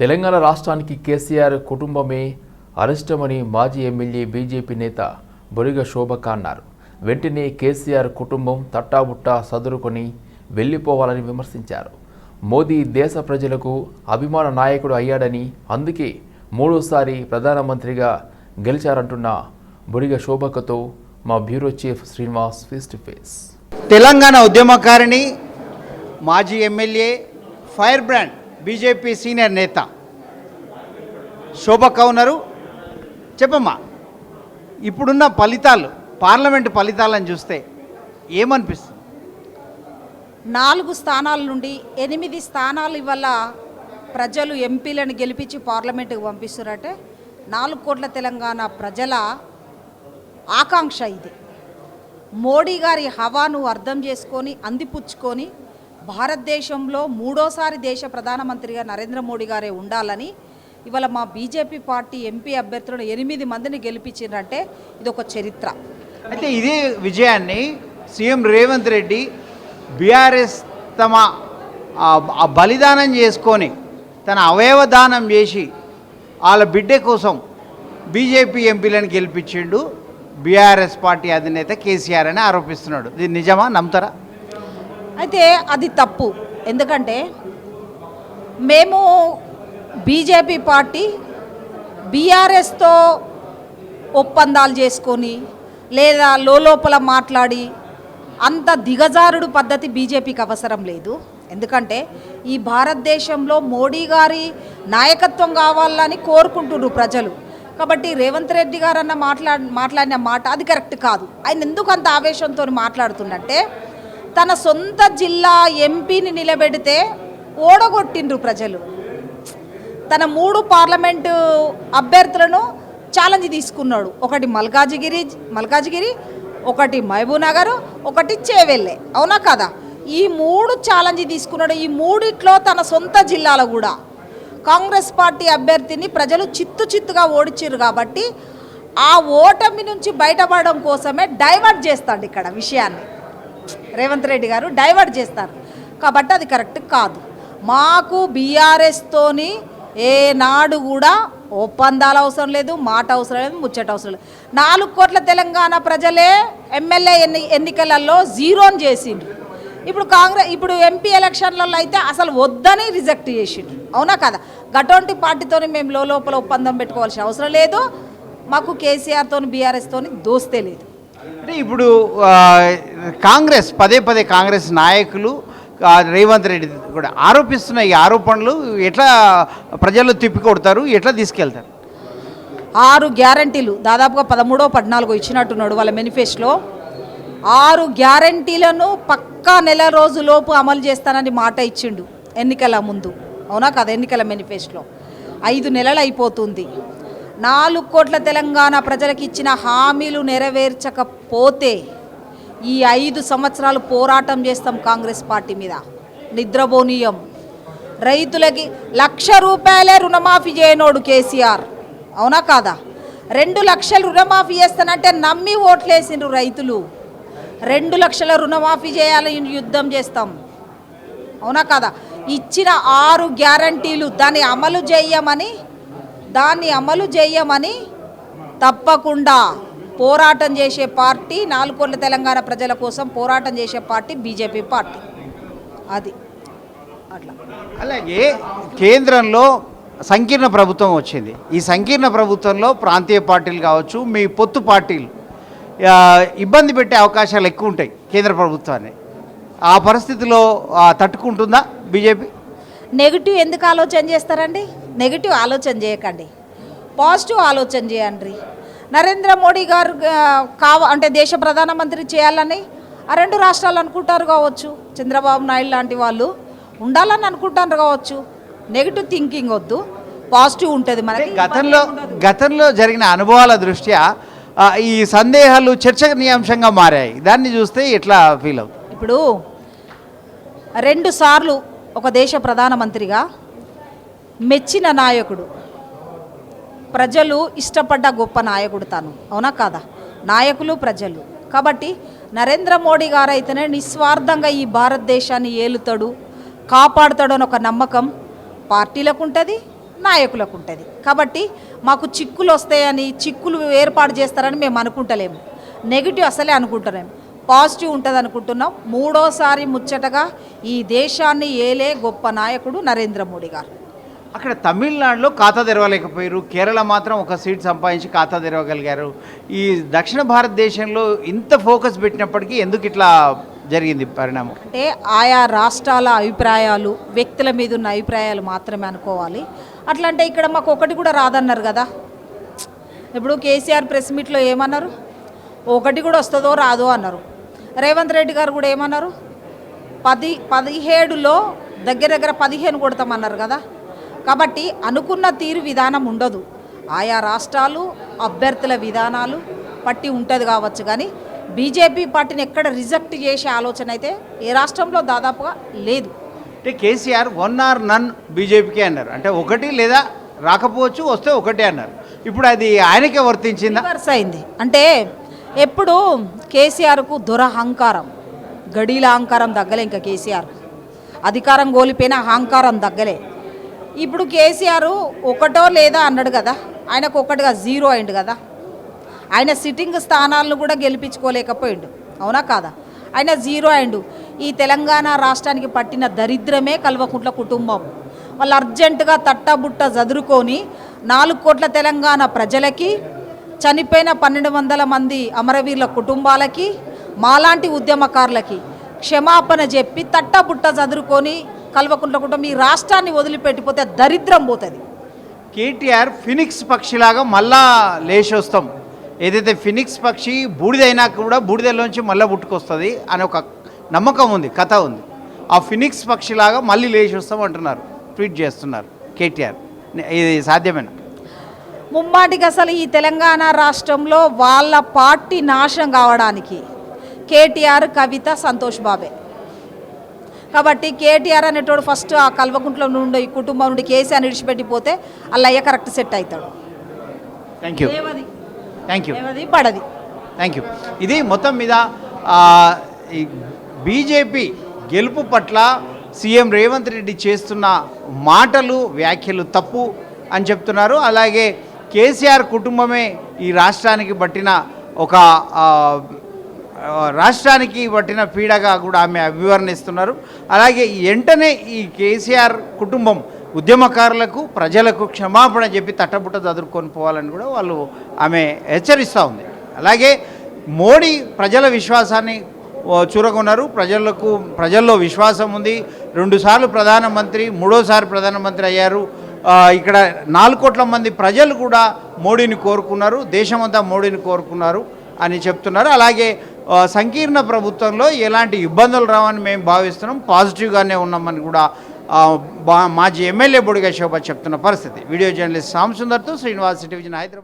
తెలంగాణ రాష్ట్రానికి కేసీఆర్ కుటుంబమే అరిష్టమని మాజీ ఎమ్మెల్యే బీజేపీ నేత బొరిగ శోభక అన్నారు. వెంటనే కేసీఆర్ కుటుంబం తట్టాబుట్టా సదురుకొని వెళ్ళిపోవాలని విమర్శించారు. మోదీ దేశ ప్రజలకు అభిమాన నాయకుడు అయ్యాడని అందుకే మూడోసారి ప్రధానమంత్రిగా గెలిచారంటున్న బొరిగ శోభకతో మా bureau chief Srinivas face to face. Telangana ఉద్యమకారిణి మాజీ MLA fire brand BJP senior నేత శోభ కౌనరు చెప్పమ్మా ఇప్పుడున్న ఫలితాలు పార్లమెంటు ఫలితాలను చూస్తే ఏమనిపిస్తుంది? నాలుగు స్థానాల నుండి ఎనిమిది స్థానాలు ఇవల్ల ప్రజలు ఎంపీలను గెలిపించి పార్లమెంటుకు పంపిస్తున్నారంటే నాలుగు కోట్ల తెలంగాణ ప్రజల ఆకాంక్ష ఇది. మోడీ గారి హవాను అర్థం చేసుకొని అందిపుచ్చుకొని భారతదేశంలో మూడోసారి దేశ ప్రధానమంత్రిగా నరేంద్ర మోడీ గారే ఉండాలని ఇవాళ మా బీజేపీ పార్టీ ఎంపీ అభ్యర్థులను ఎనిమిది మందిని గెలిపించిందంటే ఇది ఒక చరిత్ర. అయితే ఇదే విజయాన్ని సీఎం రేవంత్ రెడ్డి బీఆర్ఎస్ తమ బలిదానం చేసుకొని తన అవయవ దానం చేసి వాళ్ళ బిడ్డ కోసం బీజేపీ ఎంపీలను గెలిపించిండు బీఆర్ఎస్ పార్టీ అధినేత కేసీఆర్ అని ఆరోపిస్తున్నాడు. ఇది నిజమా? నమ్ముతారా? అయితే అది తప్పు. ఎందుకంటే మేము బీజేపీ పార్టీ బీఆర్ఎస్తో ఒప్పందాలు చేసుకొని లేదా లోపల మాట్లాడి అంత దిగజారుడు పద్ధతి బీజేపీకి అవసరం లేదు. ఎందుకంటే ఈ భారతదేశంలో మోడీ గారి నాయకత్వం కావాలని కోరుకుంటున్నారు ప్రజలు. కాబట్టి రేవంత్ రెడ్డి గారు అన్న మాట్లాడిన మాట అది కరెక్ట్ కాదు. ఆయన ఎందుకు అంత ఆవేశంతో మాట్లాడుతుండంటే తన సొంత జిల్లా ఎంపీని నిలబెడితే ఓడగొట్టిండ్రు ప్రజలు. తన మూడు పార్లమెంటు అభ్యర్థులను ఛాలెంజ్ తీసుకున్నాడు. ఒకటి మల్కాజిగిరి మల్కాజిగిరి ఒకటి మహబూబ్నగర్ ఒకటి చేవెల్లే అవునా కదా? ఈ మూడు ఛాలెంజ్ తీసుకున్నాడు. ఈ మూడిట్లో తన సొంత జిల్లాలో కూడా. కాంగ్రెస్ పార్టీ అభ్యర్థిని ప్రజలు చిత్తు చిత్తుగా ఓడించారు కాబట్టి ఆ ఓటమి నుంచి బయటపడడం కోసమే డైవర్ట్ చేస్తాడు ఇక్కడ విషయాన్ని. రేవంత్ రెడ్డి గారు డైవర్ట్ చేస్తారు. కాబట్టి అది కరెక్ట్ కాదు. మాకు బీఆర్ఎస్తోని ఏనాడు కూడా ఒప్పందాలు అవసరం లేదు మాట అవసరం లేదు ముచ్చట అవసరం లేదు. నాలుగు కోట్ల తెలంగాణ ప్రజలే ఎమ్మెల్యే ఎన్ని ఎన్నికలలో జీరోని చేసిండ్రు. ఇప్పుడు కాంగ్రెస్ ఇప్పుడు ఎంపీ ఎలక్షన్లలో అయితే అసలు వద్దని రిజెక్ట్ చేసిండ్రు. అవునా కదా? గటువంటి పార్టీతోని మేము లోపల ఒప్పందం పెట్టుకోవాల్సిన అవసరం లేదు. మాకు కేసీఆర్తోని బీఆర్ఎస్తోని దోస్తే లేదు. అంటే ఇప్పుడు కాంగ్రెస్ పదే పదే కాంగ్రెస్ నాయకులు రేవంత్ రెడ్డి కూడా ఆరోపిస్తున్న ఈ ఆరోపణలు ఎట్లా ప్రజల్లో తిప్పికొడతారు ఎట్లా తీసుకెళ్తారు? ఆరు గ్యారంటీలు దాదాపుగా పదమూడో పద్నాలుగో ఇచ్చినట్టున్నాడు వాళ్ళ మేనిఫెస్టోలో. ఆరు గ్యారంటీలను పక్కా నెల రోజులోపు అమలు చేస్తానని మాట ఇచ్చిండు ఎన్నికల ముందు. అవునా కదా ఎన్నికల మేనిఫెస్టోలో? ఐదు నెలలు అయిపోతుంది. నాలుగు కోట్ల తెలంగాణ ప్రజలకు ఇచ్చిన హామీలు నెరవేర్చకపోతే ఈ ఐదు సంవత్సరాలు పోరాటం చేస్తాం కాంగ్రెస్ పార్టీ మీద. నిద్రపోనీయం. రైతులకి లక్ష రూపాయలే రుణమాఫీ చేయనోడు కేసీఆర్. అవునా కాదా? రెండు లక్షలు రుణమాఫీ చేస్తానంటే నమ్మి ఓట్లేసిండ్రు రైతులు. రెండు లక్షల రుణమాఫీ చేయాలని యుద్ధం చేస్తాం. అవునా కాదా? ఇచ్చిన ఆరు గ్యారంటీలు దాన్ని అమలు చేయమని దాన్ని అమలు చేయమని తప్పకుండా పోరాటం చేసే పార్టీ నాలుగు కోట్ల తెలంగాణ ప్రజల కోసం పోరాటం చేసే పార్టీ బీజేపీ పార్టీ. అది. అట్లా. అలాగే కేంద్రంలో సంకీర్ణ ప్రభుత్వం వచ్చింది. ఈ సంకీర్ణ ప్రభుత్వంలో ప్రాంతీయ పార్టీలు కావచ్చు మీ పొత్తు పార్టీలు ఇబ్బంది పెట్టే అవకాశాలు ఎక్కువ ఉంటాయి కేంద్ర ప్రభుత్వాన్ని. ఆ పరిస్థితిలో తట్టుకుంటుందా బీజేపీ? నెగిటివ్ ఎందుకు ఆలోచన చేస్తారండి? నెగిటివ్ ఆలోచన చేయకండి. పాజిటివ్ ఆలోచన చేయండి. నరేంద్ర మోడీ గారు కావ అంటే దేశ ప్రధానమంత్రి చేయాలని ఆ రెండు రాష్ట్రాలు అనుకుంటారు కావచ్చు. చంద్రబాబు నాయుడు లాంటి వాళ్ళు ఉండాలని అనుకుంటారు కావచ్చు. నెగిటివ్ థింకింగ్ వద్దు. పాజిటివ్ ఉంటుంది మనకి. గతంలో గతంలో జరిగిన అనుభవాల దృష్ట్యా ఈ సందేహాలు చర్చనీయాంశంగా మారాయి. దాన్ని చూస్తే ఎట్లా ఫీల్ అవుతుంది ఇప్పుడు రెండు సార్లు ఒక దేశ ప్రధానమంత్రిగా మెచ్చిన నాయకుడు ప్రజలు ఇష్టపడ్డ గొప్ప నాయకుడు తాను. అవునా కాదా? నాయకులు ప్రజలు. కాబట్టి నరేంద్ర మోడీ గారు అయితేనే నిస్వార్థంగా ఈ భారతదేశాన్ని ఏలుతాడు కాపాడుతాడు అని ఒక నమ్మకం పార్టీలకు ఉంటుంది నాయకులకు ఉంటుంది కాబట్టి మాకు చిక్కులు వస్తాయని చిక్కులు ఏర్పాటు చేస్తారని మేము అనుకుంటలేము. నెగిటివ్ అసలే అనుకుంటున్నాము పాజిటివ్ ఉంటుంది అనుకుంటున్నాం మూడోసారి ముచ్చటగా ఈ దేశాన్ని ఏలే గొప్ప నాయకుడు నరేంద్ర మోడీ గారు. అక్కడ తమిళనాడులో ఖాతా తెరవలేకపోయారు. కేరళ మాత్రం ఒక సీట్ సంపాదించి ఖాతా తెరవగలిగారు. ఈ దక్షిణ భారతదేశంలో ఇంత ఫోకస్ పెట్టినప్పటికీ ఎందుకు ఇట్లా జరిగింది పరిణామం? అంటే ఆయా రాష్ట్రాల అభిప్రాయాలు వ్యక్తుల మీద ఉన్న అభిప్రాయాలు మాత్రమే అనుకోవాలి. అట్లా అంటే ఇక్కడ మాకు ఒకటి కూడా రాదన్నారు కదా. ఇప్పుడు కేసీఆర్ ప్రెస్ మీట్లో ఏమన్నారు? ఒకటి కూడా వస్తుందో రాదో అన్నారు. రేవంత్ రెడ్డి గారు కూడా ఏమన్నారు? పది పదిహేడులో దగ్గర దగ్గర పదిహేను కొడతామన్నారు కదా. కాబట్టి అనుకున్న తీరు విధానం ఉండదు. ఆయా రాష్ట్రాలు అభ్యర్థుల విధానాలు పట్టి ఉంటుంది కావచ్చు కానీ బీజేపీ పార్టీని ఎక్కడ రిజెక్ట్ చేసే ఆలోచన అయితే ఏ రాష్ట్రంలో దాదాపుగా లేదు. అంటే కేసీఆర్ వన్ ఆర్ నన్ బీజేపీకి అన్నారు. అంటే ఒకటి లేదా రాకపోవచ్చు వస్తే ఒకటే అన్నారు. ఇప్పుడు అది ఆయనకే వర్తించిందా? రివర్స్ అయింది. అంటే ఎప్పుడు కేసీఆర్కు దురహంకారం గడీల అహంకారం తగ్గలే ఇంకా కేసీఆర్. అధికారం కోల్పోయిన అహంకారం తగ్గలే. ఇప్పుడు కేసీఆర్ ఒకటో లేదా అన్నాడు కదా ఆయనకు ఒకటిగా జీరో అయిండు కదా. ఆయన సిట్టింగ్ స్థానాలను కూడా గెలిపించుకోలేకపోయిండు. అవునా కాదా? ఆయన జీరో అయిండు. ఈ తెలంగాణ రాష్ట్రానికి పట్టిన దరిద్రమే కల్వకుంట్ల కుటుంబం. వాళ్ళు అర్జెంటుగా తట్టబుట్ట చదురుకొని నాలుగు కోట్ల తెలంగాణ ప్రజలకి చనిపోయిన పన్నెండు వందల మంది అమరవీరుల కుటుంబాలకి మాలాంటి ఉద్యమకారులకి క్షమాపణ చెప్పి తట్టబుట్ట చదురుకొని కల్వకుంట్ల కుటుంబం ఈ రాష్ట్రాన్ని వదిలిపెట్టిపోతే దరిద్రం పోతుంది. కేటీఆర్ ఫినిక్స్ పక్షిలాగా మళ్ళా లేచి వస్తాం ఏదైతే ఫినిక్స్ పక్షి బూడిదైనా కూడా బూడిదలోంచి మళ్ళీ పుట్టుకొస్తుంది అనే ఒక నమ్మకం ఉంది కథ ఉంది. ఆ ఫినిక్స్ పక్షిలాగా మళ్ళీ లేచి వస్తాం అంటున్నారు ట్వీట్ చేస్తున్నారు కేటీఆర్. ఇది సాధ్యమేనా? ముమ్మాటికి అసలు ఈ తెలంగాణ రాష్ట్రంలో వాళ్ళ పార్టీ నాశనం కావడానికి కేటీఆర్ కవిత సంతోష్ బాబే. కాబట్టి కేటీఆర్ అనేటోడు ఫస్ట్ ఆ కల్వకుంట్ల నుండి ఈ కుటుంబం నుండి కేసీఆర్ విడిచిపెట్టిపోతే అల్లయ్య కరెక్ట్ సెట్ అవుతాడు. థ్యాంక్ యూ థ్యాంక్ యూ పడది. థ్యాంక్ యూ ఇది మొత్తం మీద బీజేపీ గెలుపు పట్ల సీఎం రేవంత్ రెడ్డి చేస్తున్న మాటలు వ్యాఖ్యలు తప్పు అని చెప్తున్నారు. అలాగే కేసీఆర్ కుటుంబమే ఈ రాష్ట్రానికి పట్టిన ఒక రాష్ట్రానికి పట్టిన పీడగా కూడా ఆమె అభివర్ణిస్తున్నారు. అలాగే వెంటనే ఈ కేసీఆర్ కుటుంబం ఉద్యమకారులకు ప్రజలకు క్షమాపణ చెప్పి తట్టబుట్ట చదువుకొని పోవాలని కూడా వాళ్ళు ఆమె హెచ్చరిస్తూ ఉంది. అలాగే మోడీ ప్రజల విశ్వాసాన్ని చూరగొన్నారు. ప్రజలకు ప్రజల్లో విశ్వాసం ఉంది. రెండుసార్లు ప్రధానమంత్రి మూడోసారి ప్రధానమంత్రి అయ్యారు. ఇక్కడ నాలుగు కోట్ల మంది ప్రజలు కూడా మోడీని కోరుకున్నారు. దేశమంతా మోడీని కోరుకున్నారు అని చెప్తున్నారు. అలాగే సంకీర్ణ ప్రభుత్వంలో ఎలాంటి ఇబ్బందులు రావని మేము భావిస్తున్నాం. పాజిటివ్గానే ఉన్నామని కూడా బా- మాజీ ఎమ్మెల్యే బొడిగా శోభ చెప్తున్న పరిస్థితి. వీడియో జర్నలిస్ట్ సామ్ సుందర్తో శ్రీనివాస్ టెలివిజన్ హైదరాబాద్.